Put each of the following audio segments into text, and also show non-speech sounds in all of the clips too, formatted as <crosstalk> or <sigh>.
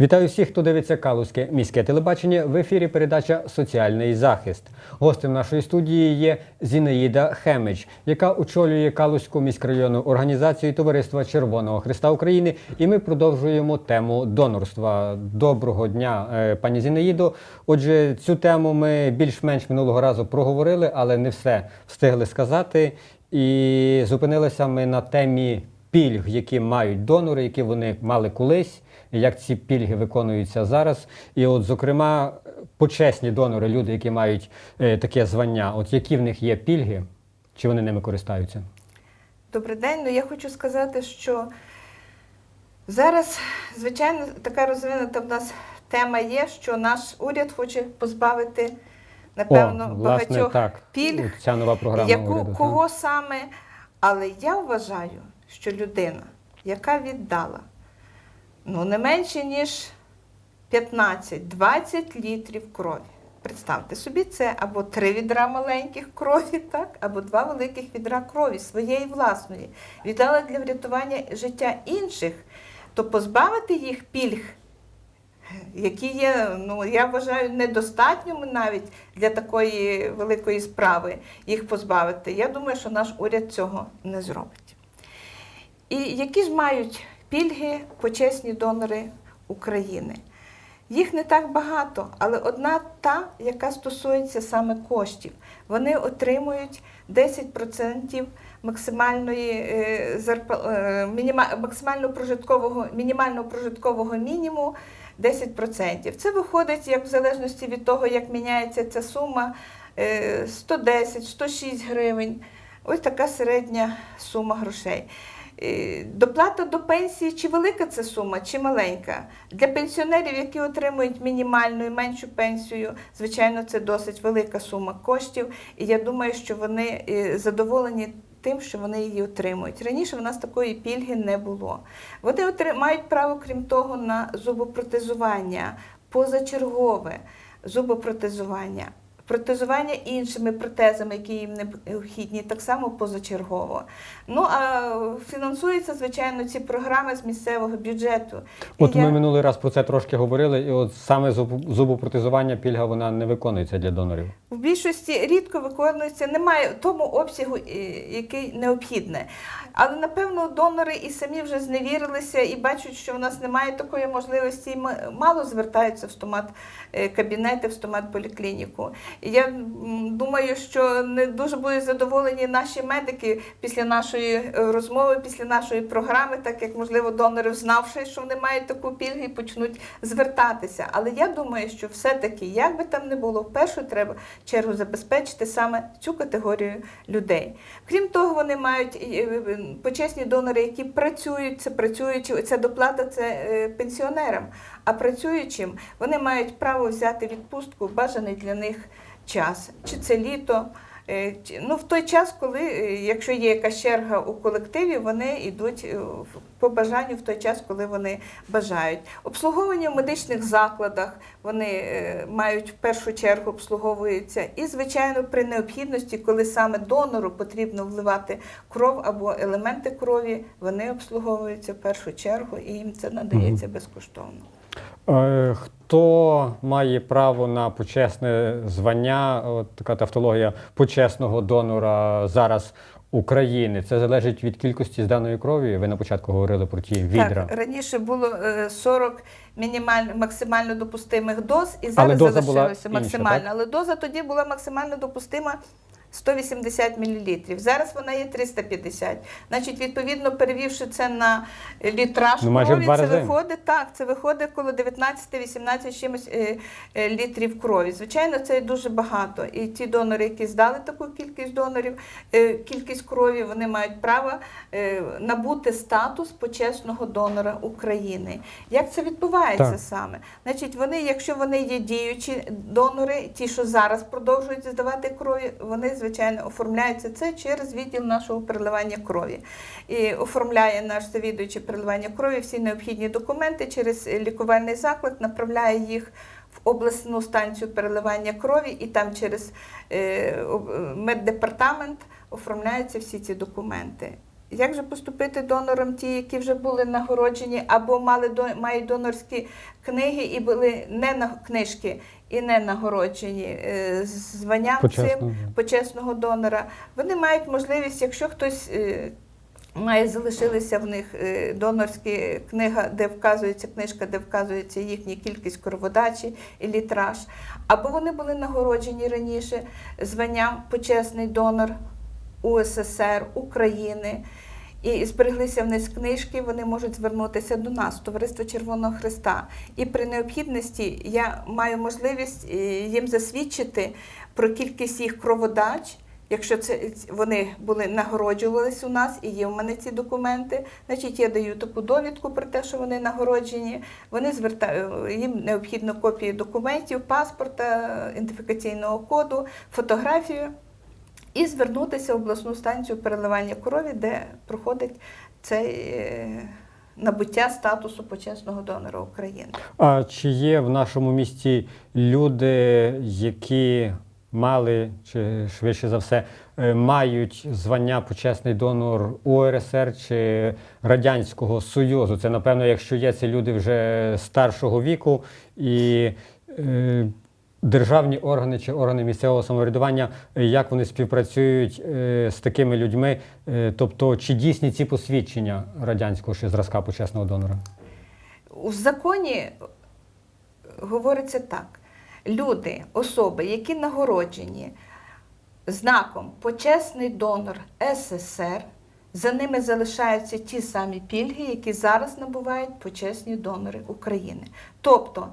Вітаю всіх, хто дивиться Калузьке міське телебачення. В ефірі передача Соціальний захист. Гостем нашої студії є Зінаїда Хемич, яка очолює Калузьку міськрайонну організацію Товариства Червоного Христа України. І ми продовжуємо тему донорства. Доброго дня, е, пані Зінаїдо. Отже, цю тему ми більш-менш минулого разу проговорили, але не все встигли сказати. І зупинилися ми на темі пільг, які мають донори, які вони мали колись, як ці пільги виконуються зараз. І, от, зокрема, почесні донори, люди, які мають е, таке звання, от які в них є пільги, чи вони ними користаються? Добрий день. Ну я хочу сказати, що зараз, звичайно, така розвинута в нас тема є, що наш уряд хоче позбавити, напевно, О, власне, багатьох так. пільг, Ця нова програма яку, уряду. кого саме. Але я вважаю, що людина, яка віддала ну, не менше, ніж 15-20 літрів крові. Представте собі, це або три відра маленьких крові, так, або два великих відра крові своєї власної. Віддала для врятування життя інших, то позбавити їх пільг, які є, ну я вважаю, недостатніми навіть для такої великої справи їх позбавити. Я думаю, що наш уряд цього не зробить. І які ж мають пільги почесні донори України? Їх не так багато, але одна та, яка стосується саме коштів. Вони отримують 10% максимальної е, е, максимального прожиткового мінімального прожиткового мінімуму 10%. Це виходить як в залежності від того, як міняється ця сума е, 110, 106 гривень. Ось така середня сума грошей. Е, Доплата до пенсії, чи велика це сума, чи маленька. Для пенсіонерів, які отримують мінімальну і меншу пенсію, звичайно, це досить велика сума коштів. І я думаю, що вони е, задоволені тим, що вони її отримують. Раніше в нас такої пільги не було. Вони мають право, крім того, на зубопротезування, позачергове зубопротезування. Протезування іншими протезами, які їм необхідні, так само позачергово. Ну а фінансуються, звичайно, ці програми з місцевого бюджету. І От я- ми минулий раз про це трошки говорили, і от саме зуб- зубопротезування пільга вона не виконується для донорів. В більшості рідко виконується, немає тому обсягу, який необхідний. Але напевно донори і самі вже зневірилися і бачать, що в нас немає такої можливості, і мало звертаються в стомат е, кабінети, в стомат поліклініку. Я думаю, що не дуже будуть задоволені наші медики після нашої е, розмови, після нашої програми, так як можливо донори, знавши, що вони мають таку пільгу, почнуть звертатися. Але я думаю, що все-таки, як би там не було, в першу треба чергу забезпечити саме цю категорію людей. Крім того, вони мають е, почесні донори, які працюють, це працюючі, ця доплата це е, пенсіонерам. А працюючим вони мають право взяти відпустку бажаний для них час, чи це літо. е, Ну, в той час, коли, е, якщо є якась черга у колективі, вони йдуть е, по бажанню в той час, коли вони бажають. Обслуговування в медичних закладах вони мають в першу чергу обслуговуються. І, звичайно, при необхідності, коли саме донору потрібно вливати кров або елементи крові, вони обслуговуються в першу чергу і їм це надається безкоштовно. Е, Хто має право на почесне звання, от така тавтологія почесного донора зараз України? Це залежить від кількості зданої крові. Ви на початку говорили про ті відра. Так, раніше було е, 40 мінімально, максимально допустимих доз, і зараз залишилося інша, максимально. так? Але доза тоді була максимально допустима 180 мл. Зараз вона є 350. Значить, відповідно, перевівши це на літраж Ну, крові, це рази. виходить так. Це виходить коло 19-18 чимось е, е, літрів крові. Звичайно, це дуже багато. І ті донори, які здали таку кількість донорів, е, кількість крові, вони мають право набути статус почесного донора України. Як це відбувається Так. саме? Значить, вони, якщо вони є діючі донори, ті, що зараз продовжують здавати крові, вони звичайно оформляються це через відділ нашого переливання крові. І оформляє наш завідуючий переливання крові всі необхідні документи через лікувальний заклад, направляє їх. В обласну станцію переливання крові, і там через е, меддепартамент оформляються всі ці документи. як же поступити донорам ті, які вже були нагороджені, або мали мають донорські книги і були не на книжки і не нагороджені е, званням Почесного, цим почесного донора. Вони мають можливість, якщо хтось. е, Має залишилися в них е, донорські книга, де вказується книжка, де вказується їхня кількість кроводачі і літраж. Або вони були нагороджені раніше званням почесний донор УССР України. І збереглися в них книжки, вони можуть звернутися до нас, Товариство Червоного Христа. І при необхідності я маю можливість е, їм засвідчити про кількість їх кроводач. Якщо це вони були нагороджувались у нас і є в мене ці документи, значить я даю таку довідку про те, що вони нагороджені. Вони звертають їм необхідно копії документів, паспорта, ідентифікаційного коду, фотографію і звернутися в обласну станцію переливання крові, де проходить це е, набуття статусу почесного донора України. А чи є в нашому місті люди, які мали, чи швидше за все, е, мають звання почесний донор УРСР чи Радянського Союзу? Це, напевно, якщо є це люди вже старшого віку і е, державні органи чи органи місцевого самоврядування, е, як вони співпрацюють е, з такими людьми? Е, тобто, чи дійсні ці посвідчення радянського ще зразка почесного донора? У законі говориться так: люди, особи, які нагороджені знаком почесний донор СССР, за ними залишаються ті самі пільги, які зараз набувають почесні донори України. Тобто,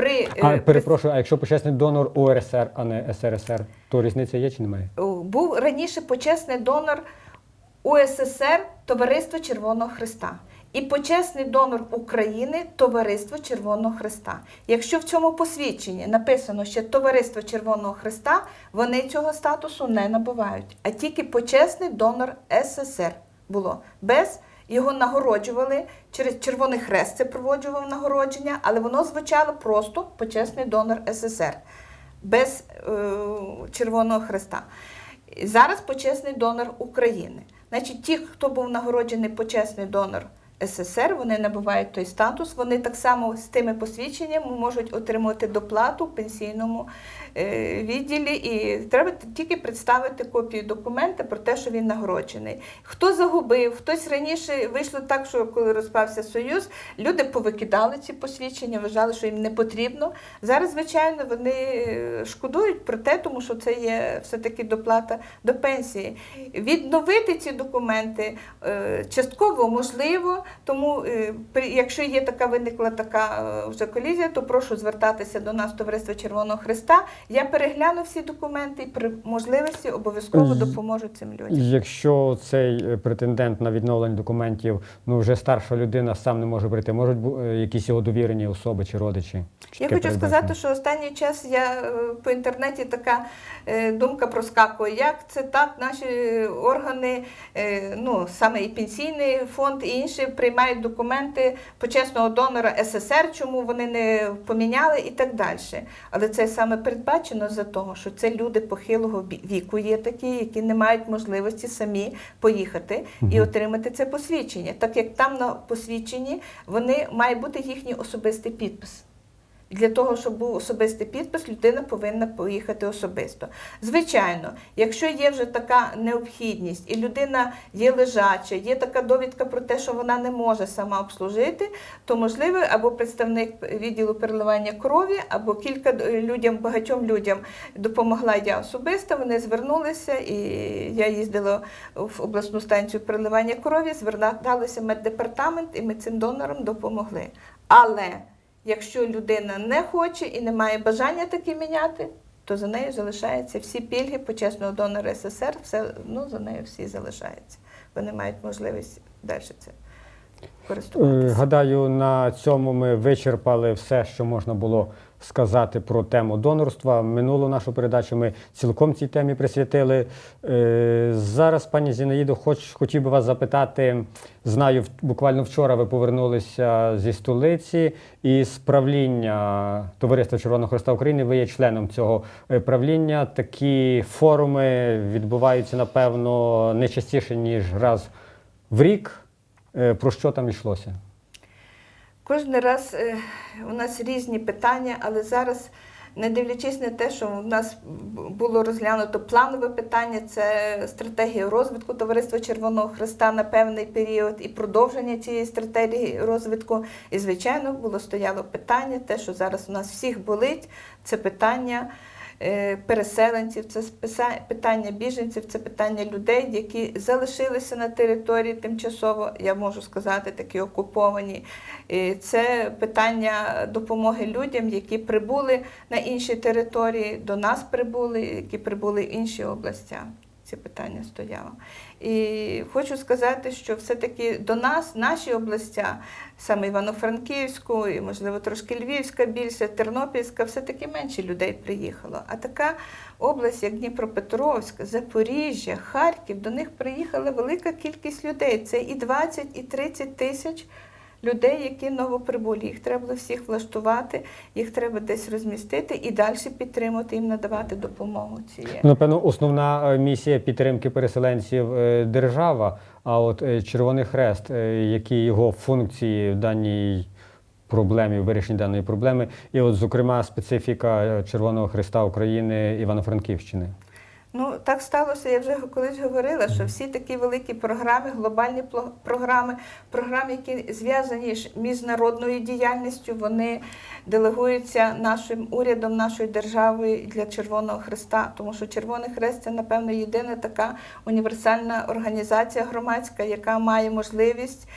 при А е, перепрошую, а якщо почесний донор УРСР, а не СРСР, то різниця є чи немає? був раніше почесний донор УССР Товариство Червоного Христа. І почесний донор України Товариство Червоного Христа. Якщо в цьому посвідченні написано ще Товариство Червоного Христа, вони цього статусу не набувають, а тільки почесний донор СССР було. Без його нагороджували через Червоний Хрест це проводжував нагородження, але воно звучало просто почесний донор СССР без е, Червоного Хреста. Зараз почесний донор України. Значить, ті, хто був нагороджений почесний донор СССР, вони набувають той статус. Вони так само з тими посвідченнями можуть отримувати доплату в пенсійному е, відділі. І треба тільки представити копію документа про те, що він нагороджений. Хто загубив, хтось раніше вийшло так, що коли розпався Союз, люди повикидали ці посвідчення, вважали, що їм не потрібно. Зараз, звичайно, вони е, шкодують про те, тому що це є все-таки доплата до пенсії. Відновити ці документи е, частково можливо, тому е, якщо є така виникла така е, вже колізія, то прошу звертатися до нас, Товариство Червоного Христа. Я перегляну всі документи і при можливості обов'язково допоможу цим людям. Якщо цей е, претендент на відновлення документів, ну вже старша людина сам не може прийти, можуть бу- е, якісь його довірені особи чи родичі? Чи Я хочу передбачено? сказати, що останній час я по інтернеті така думка проскакує. Як це так, наші органи, ну саме і пенсійний фонд, і інші приймають документи почесного донора СССР, чому вони не поміняли і так далі. Але це саме передбачено за того, що це люди похилого віку є такі, які не мають можливості самі поїхати і отримати це посвідчення. Так як там на посвідченні вони має бути їхній особистий підпис. Для того, щоб був особистий підпис, людина повинна поїхати особисто. Звичайно, якщо є вже така необхідність, і людина є лежача, є така довідка про те, що вона не може сама обслужити, то можливо або представник відділу переливання крові, або кілька е, людям, багатьом людям допомогла я особисто. Вони звернулися, і я їздила в обласну станцію переливання крові, зверталися меддепартамент, і ми цим донорам допомогли. Але Якщо людина не хоче і не має бажання таке міняти, то за нею залишаються всі пільги почесного донора СССР, все, ну, за нею всі залишаються. Вони мають можливість далі це Е, користуватися. Гадаю, на цьому ми вичерпали все, що можна було сказати про тему донорства. Минулу нашу передачу ми цілком цій темі присвятили. Е, Зараз, пані Зінаїдо, хоч хотів би вас запитати. Знаю, буквально вчора ви повернулися зі столиці і з правління Товариства Червоного Христа України. Ви є членом цього е, правління. Такі форуми відбуваються, напевно, не частіше, ніж раз в рік. Е, Про що там йшлося? Кожен раз е, у нас різні питання, але зараз, не дивлячись на те, що в нас було розглянуто планове питання, це стратегія розвитку Товариства Червоного Христа на певний період і продовження цієї стратегії розвитку. І, звичайно, було стояло питання, те, що зараз у нас всіх болить, це питання. Е, Переселенців, це питання біженців, це питання людей, які залишилися на території тимчасово, я можу сказати, такі окуповані. Це питання допомоги людям, які прибули на інші території, до нас прибули, які прибули в інші області. Ці питання стояло. І хочу сказати, що все-таки до нас, наші області, саме Івано-Франківську, і, можливо, трошки Львівська більше, Тернопільська, все-таки менше людей приїхало. А така область, як Дніпропетровськ, Запоріжжя, Харків, до них приїхала велика кількість людей. Це і 20, і 30 тисяч людей, які новоприбулі. Їх треба було всіх влаштувати, їх треба десь розмістити і далі підтримувати їм надавати допомогу цієї. Напевно, основна е, місія підтримки переселенців е, держава. А от е, Червоний Хрест, які його функції в даній проблемі, в вирішенні даної проблеми, і от, зокрема, специфіка Червоного Хреста України Івано-Франківщини. Ну так сталося. Я вже колись говорила, що всі такі великі програми, глобальні програми, програми, які зв'язані з міжнародною діяльністю, вони делегуються нашим урядом, нашою державою для Червоного Хреста. Тому що Червоний Хрест це, напевно, єдина така універсальна організація громадська, яка має можливість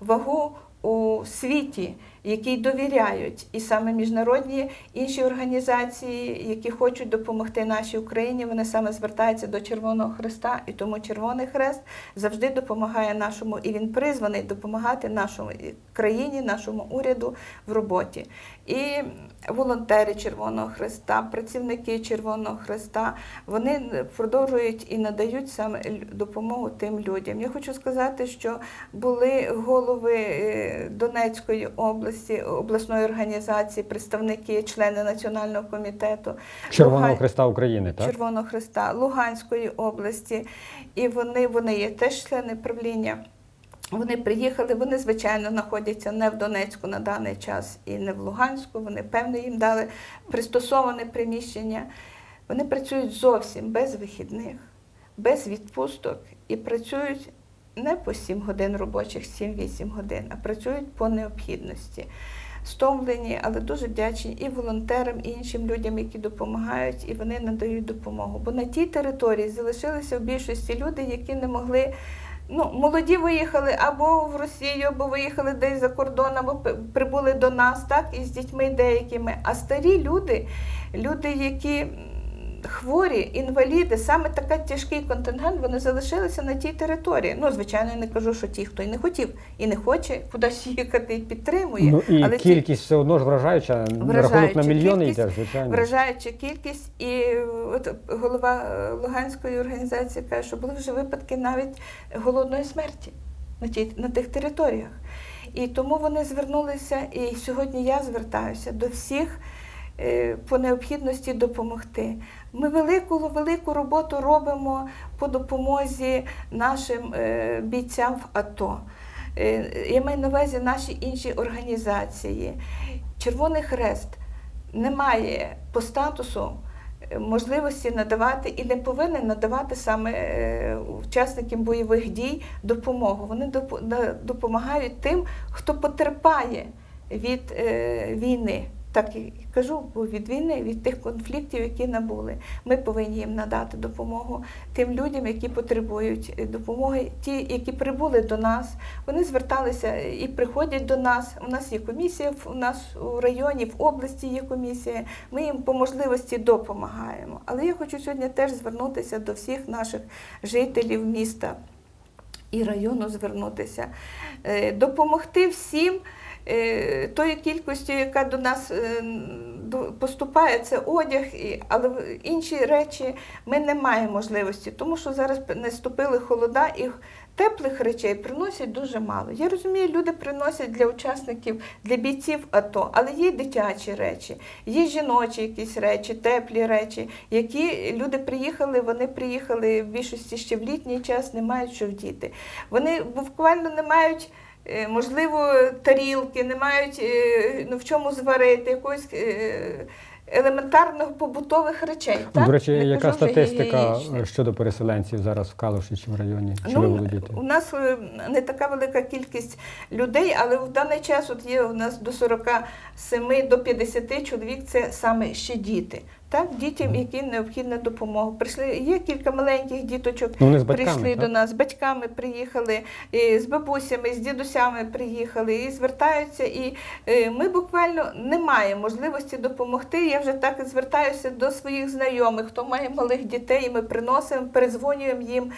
вагу у світі, якій довіряють, і саме міжнародні інші організації, які хочуть допомогти нашій Україні, вони саме звертаються до Червоного Хреста, і тому Червоний Хрест завжди допомагає нашому, і він призваний допомагати нашому країні, нашому уряду в роботі. І волонтери Червоного Хреста, працівники Червоного Хреста, вони продовжують і надають саме допомогу тим людям. Я хочу сказати, що були голови е, Донецької області, обласної організації, представники, члени Національного комітету Червоного Луган- Хреста України, так? Червоного Христа Луганської області, і вони, вони є теж члени правління. Вони приїхали, вони, звичайно, знаходяться не в Донецьку на даний час і не в Луганську. Вони певно їм дали пристосоване приміщення. Вони працюють зовсім без вихідних, без відпусток і працюють не по 7 годин робочих, 7-8 годин, а працюють по необхідності. Стомлені, але дуже вдячні і волонтерам, і іншим людям, які допомагають, і вони надають допомогу. Бо на тій території залишилися в більшості люди, які не могли. Ну, молоді виїхали або в Росію, або виїхали десь за кордон, або прибули до нас, так, і з дітьми деякими. А старі люди, люди, які хворі, інваліди, саме такий тяжкий контингент, вони залишилися на тій території. Ну, звичайно, я не кажу, що ті, хто і не хотів, і не хоче кудись їхати і підтримує. Ну і але ті- кількість все одно ж вражаюча. Рахунок на мільйони кількість, йде, звичайно. вражаюча кількість. І от голова е, Луганської організації каже, що були вже випадки навіть голодної смерті на, ті, на тих територіях. І тому вони звернулися, і сьогодні я звертаюся до всіх е, по необхідності допомогти. Ми велику велику роботу робимо по допомозі нашим е, бійцям в АТО. Е, Я маю на увазі наші інші організації. Червоний Хрест не має по статусу е, можливості надавати і не повинен надавати саме е, учасникам бойових дій допомогу. Вони допомагають тим, хто потерпає від е, війни. Так і кажу, бо від війни, від тих конфліктів, які набули. Ми повинні їм надати допомогу тим людям, які потребують е, допомоги, ті, які прибули до нас. Вони зверталися і приходять до нас. У нас є комісія, у нас у районі, в області є комісія. Ми їм по можливості допомагаємо. Але я хочу сьогодні теж звернутися до всіх наших жителів міста і району звернутися, Е, допомогти всім е, тою кількістю, яка до нас е, поступає це одяг, але інші речі ми не маємо можливості, тому що зараз наступили холода і теплих речей приносять дуже мало. Я розумію, люди приносять для учасників, для бійців АТО, але є дитячі речі, є жіночі якісь речі, теплі речі, які люди приїхали, вони приїхали в більшості ще в літній час, не мають що вдіти. Вони буквально не мають. Е, Можливо, тарілки, не мають е, ну, в чому зварити, якоїсь е, елементарних побутових речей. Так? До речі, яка кажу статистика щодо переселенців зараз в в районі? Чи Ну, ви володієте? у нас не така велика кількість людей, але в даний час от є у нас до 47 до 50 чоловік це саме ще діти. Так, дітям, які необхідна допомога. Прийшли є кілька маленьких діточок. Ну, батьками, прийшли так? до нас, з батьками приїхали, і з бабусями, з дідусями приїхали і звертаються. І е, ми буквально не маємо можливості допомогти. Я вже так і звертаюся до своїх знайомих, хто має малих дітей. і Ми приносимо, перезвонюємо їм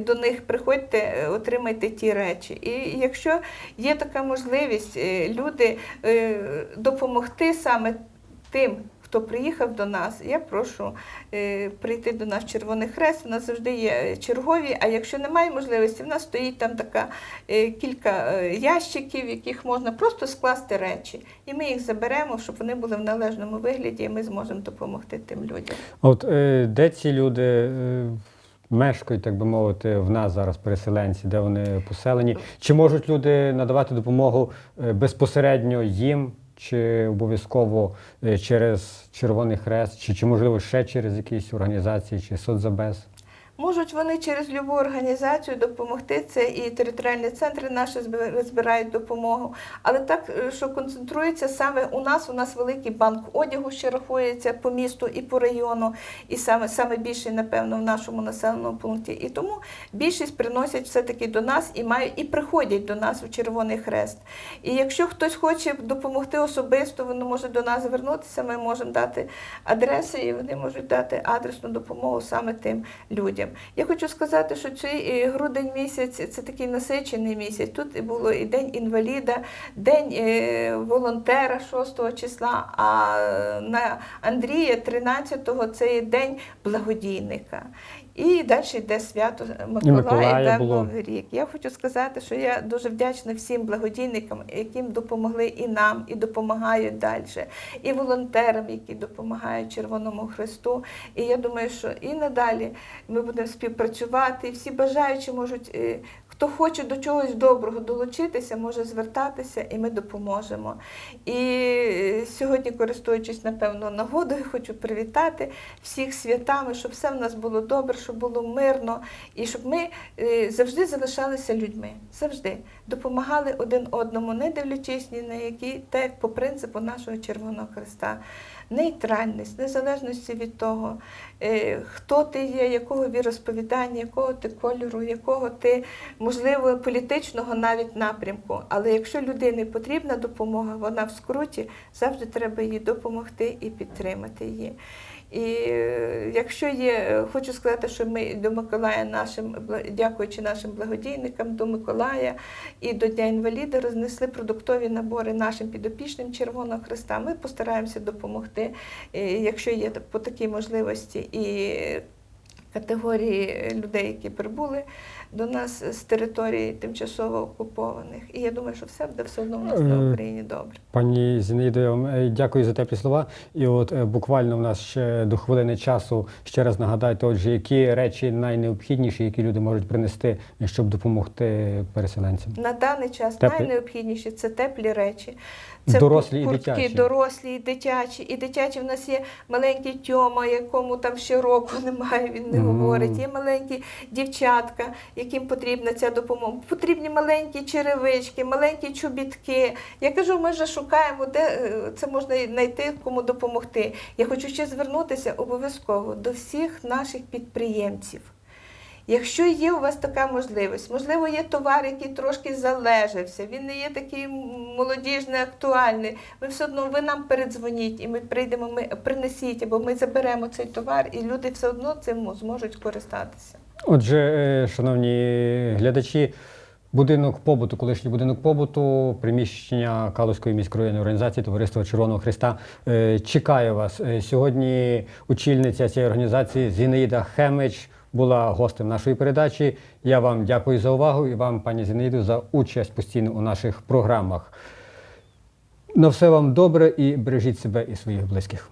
до них. Приходьте, е, отримайте ті речі. І якщо є така можливість, е, люди допомогти саме тим. Хто приїхав до нас, я прошу е, прийти до нас в Червоний Хрест. У нас завжди є чергові. А якщо немає можливості, в нас стоїть там така е, кілька е, ящиків, яких можна просто скласти речі. І ми їх заберемо, щоб вони були в належному вигляді, і ми зможемо допомогти тим людям. От де ці люди мешкають, так би мовити, в нас зараз переселенці, де вони поселені? Чи можуть люди надавати допомогу безпосередньо їм, чи обов'язково е, через Червоний Хрест, чи, чи можливо ще через якісь організації, чи соцзабез? Можуть вони через любу організацію допомогти. Це і територіальні центри наші збира- збирають допомогу. Але так, е, що концентрується саме у нас, у нас великий банк одягу ще рахується по місту і по району, і саме, саме більший, напевно, в нашому населеному пункті. І тому більшість приносять все-таки до нас і мають, і приходять до нас у Червоний Хрест. І якщо хтось хоче допомогти особисто, він може до нас звернутися, ми можемо дати адреси, і вони можуть дати адресну допомогу саме тим людям. Я хочу сказати, що цей е, грудень місяць це такий насичений місяць. Тут було і День інваліда, День е, волонтера 6 числа, а на Андрія 13-го це День благодійника. І далі йде свято Миколая, Миколая. Новий рік. Я хочу сказати, що я дуже вдячна всім благодійникам, яким допомогли і нам, і допомагають далі, і волонтерам, які допомагають Червоному Христу. І я думаю, що і надалі ми будемо співпрацювати. І всі бажаючі можуть, е, хто хоче до чогось доброго долучитися, може звертатися, і ми допоможемо. І е, сьогодні, користуючись, напевно, нагодою, хочу привітати всіх святами, щоб все в нас було добре, щоб було мирно, і щоб ми е, завжди залишалися людьми, завжди допомагали один одному, не дивлячись ні на які, так по принципу нашого Червоного Христа. Нейтральність, незалежності від того, е, хто ти є, якого віросповідання, якого ти кольору, якого ти, можливо, політичного навіть напрямку. Але якщо людині потрібна допомога, вона в скруті, завжди треба їй допомогти і підтримати її. І е, якщо є, е, хочу сказати, що ми до Миколая нашим, дякуючи нашим благодійникам, до Миколая і до Дня інваліда рознесли продуктові набори нашим підопічним Червоного Христа. Ми постараємося допомогти, е, якщо є по такій можливості, і категорії людей, які прибули до нас з території тимчасово окупованих. І я думаю, що все буде все одно в нас на Е, Україні добре. Пані Зінаїдо, я вам е, дякую за теплі слова. І от е, буквально в нас ще до хвилини часу ще раз нагадайте, отже, які речі найнеобхідніші, які люди можуть принести, щоб допомогти переселенцям. На даний час Теплі- найнеобхідніше це теплі речі. Це Дорослі і куртки, дитячі. дорослі і дитячі. І дитячі в нас є маленький Тьома, якому там ще року <laughs> немає, він не говорить. Є маленькі дівчатка, яким потрібна ця допомога. Потрібні маленькі черевички, маленькі чобітки. Я кажу, ми вже шукаємо, де е, це можна знайти, кому допомогти. Я хочу ще звернутися обов'язково до всіх наших підприємців. Якщо є у вас така можливість, можливо, є товар, який трошки залежався, він не є такий молодіжний, актуальний. Ви все одно ви нам передзвоніть, і ми прийдемо, ми принесіть, або ми заберемо цей товар, і люди все одно цим зможуть користатися. Отже, е, шановні глядачі, будинок побуту, колишній будинок побуту, приміщення Калузької міськрайонної організації Товариства Червоного Христа е, чекає вас. Е, Сьогодні очільниця цієї організації Зінаїда Хемич була гостем нашої передачі. Я вам дякую за увагу і вам, пані Зінаїду, за участь постійно у наших програмах. На все вам добре і бережіть себе і своїх близьких.